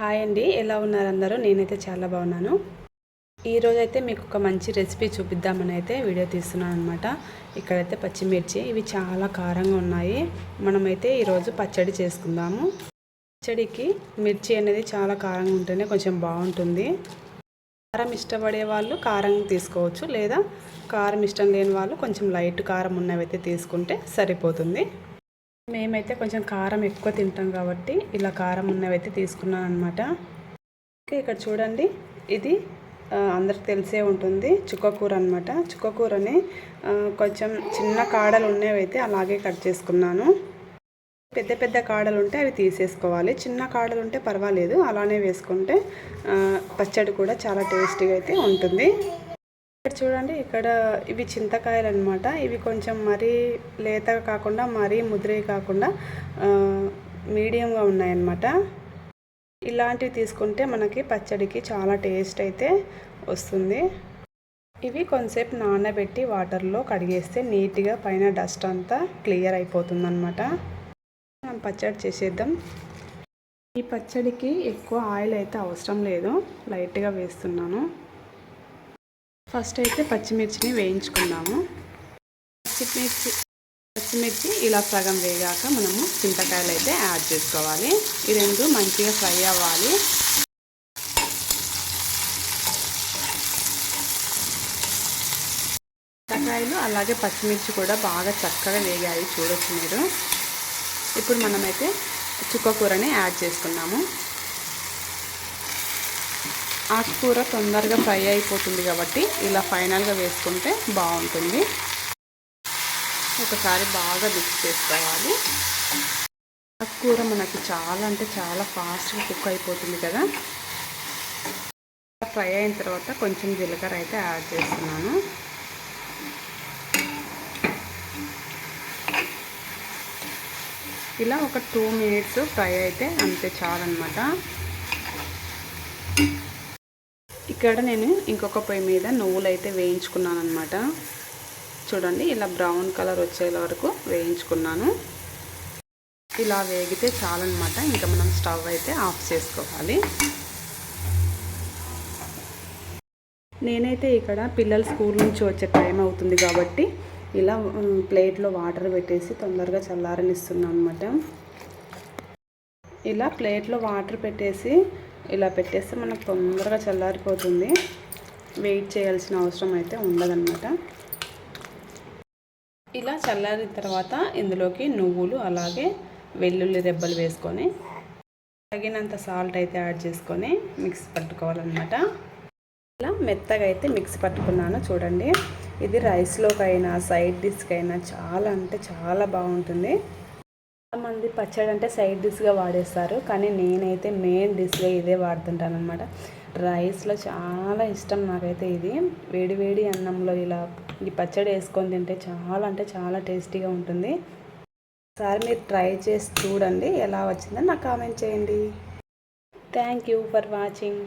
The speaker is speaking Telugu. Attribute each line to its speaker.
Speaker 1: హాయ్ అండి. ఎలా ఉన్నారు అందరూ? నేనైతే చాలా బాగున్నాను. ఈరోజు అయితే మీకు ఒక మంచి రెసిపీ చూపిద్దామని అయితే వీడియో తీస్తున్నాను అనమాట ఇక్కడైతే పచ్చిమిర్చి ఇవి చాలా కారంగా ఉన్నాయి. మనమైతే ఈరోజు పచ్చడి చేసుకుందాము. పచ్చడికి మిర్చి అనేది చాలా కారంగా ఉంటేనే కొంచెం బాగుంటుంది. కారం ఇష్టపడే వాళ్ళు కారం తీసుకోవచ్చు లేదా కారం ఇష్టం లేని వాళ్ళు కొంచెం లైట్ కారం ఉన్నవైతే తీసుకుంటే సరిపోతుంది. మేమైతే కొంచెం కారం ఎక్కువ తింటాం కాబట్టి ఇలా కారం ఉన్నవైతే తీసుకున్నాను అనమాట ఇక్కడ చూడండి. ఇది అందరికి తెలిసే ఉంటుంది. చుక్కకూర అనమాట చుక్కకూరని కొంచెం చిన్న కాడలు ఉన్నవైతే అలాగే కట్ చేసుకున్నాను. పెద్ద పెద్ద కాడలు ఉంటే అవి తీసేసుకోవాలి. చిన్న కాడలు ఉంటే పర్వాలేదు. అలానే వేసుకుంటే పచ్చడి కూడా చాలా టేస్టీగా అయితే ఉంటుంది. ఇక్కడ చూడండి ఇక్కడ ఇవి చింతకాయలు అనమాట ఇవి కొంచెం మరీ లేతగా కాకుండా మరీ ముద్రవి కాకుండా మీడియంగా ఉన్నాయన్నమాట. ఇలాంటివి తీసుకుంటే మనకి పచ్చడికి చాలా టేస్ట్ అయితే వస్తుంది. ఇవి కొంతసేపు నానబెట్టి వాటర్లో కడిగేస్తే నీట్గా పైన డస్ట్ అంతా క్లియర్ అయిపోతుంది అనమాట మనం పచ్చడి చేసేద్దాం. ఈ పచ్చడికి ఎక్కువ ఆయిల్ అయితే అవసరం లేదు. లైట్గా వేస్తున్నాను. ఫస్ట్ అయితే పచ్చిమిర్చిని వేయించుకున్నాము. పచ్చిమిర్చి పచ్చిమిర్చి ఇలా సగం వేగాక మనము చింతకాయలు అయితే యాడ్ చేసుకోవాలి. ఈ రెండు మంచిగా ఫ్రై అవ్వాలి. చింతకాయలు అలాగే పచ్చిమిర్చి కూడా బాగా చక్కగా వేగాయి చూడొచ్చు మీరు. ఇప్పుడు మనమైతే చుక్కకూరని యాడ్ చేసుకున్నాము. ఆకుకూర తొందరగా ఫ్రై అయిపోతుంది కాబట్టి ఇలా ఫైనల్గా వేసుకుంటే బాగుంటుంది. ఒకసారి బాగా మిక్స్ చేసుకోవాలి. ఆకుకూర మనకి చాలా అంటే చాలా ఫాస్ట్గా కుక్ అయిపోతుంది కదా. ఫ్రై అయిన తర్వాత కొంచెం జీలకర్ర అయితే యాడ్ చేస్తున్నాను. ఇలా ఒక టూ మినిట్స్ ఫ్రై అయితే అంతే చాలన్నమాట. ఇక్కడ నేను ఇంకొక పొయ్యి మీద నువ్వులు అయితే వేయించుకున్నాను అనమాట చూడండి ఇలా బ్రౌన్ కలర్ వచ్చేలా వరకు వేయించుకున్నాను. ఇలా వేగితే చాలన్నమాట. ఇంకా మనం స్టవ్ అయితే ఆఫ్ చేసుకోవాలి. నేనైతే ఇక్కడ పిల్లలు స్కూల్ నుంచి వచ్చే టైం అవుతుంది కాబట్టి ఇలా ప్లేట్లో వాటర్ పెట్టేసి తొందరగా చల్లారనిస్తున్నాను అనమాట ఇలా ప్లేట్లో వాటర్ పెట్టేసి ఇలా పెట్టేస్తే మనకు తొందరగా చల్లారిపోతుంది. వెయిట్ చేయాల్సిన అవసరం అయితే ఉండదన్నమాట. ఇలా చల్లారిన తర్వాత ఇందులోకి నువ్వులు అలాగే వెల్లుల్లి రెబ్బలు వేసుకొని తగినంత సాల్ట్ అయితే యాడ్ చేసుకొని మిక్స్ పట్టుకోవాలన్నమాట. ఇలా మెత్తగా అయితే మిక్స్ పట్టుకున్నాను చూడండి. ఇది రైస్లోకైనా సైడ్ డిష్కైనా చాలా అంటే చాలా బాగుంటుంది. పచ్చడి అంటే సైడ్ డిష్గా వాడేస్తారు. కానీ నేనైతే మెయిన్ డిష్గా ఇదే వాడుతుంటాను అనమాట రైస్లో చాలా ఇష్టం నాకైతే ఇది. వేడివేడి అన్నంలో ఇలా ఈ పచ్చడి వేసుకొని తింటే చాలా అంటే చాలా టేస్టీగా ఉంటుంది. ఒకసారి మీరు ట్రై చేసి చూడండి ఎలా వచ్చిందో నాకు కామెంట్ చేయండి. Thank you for watching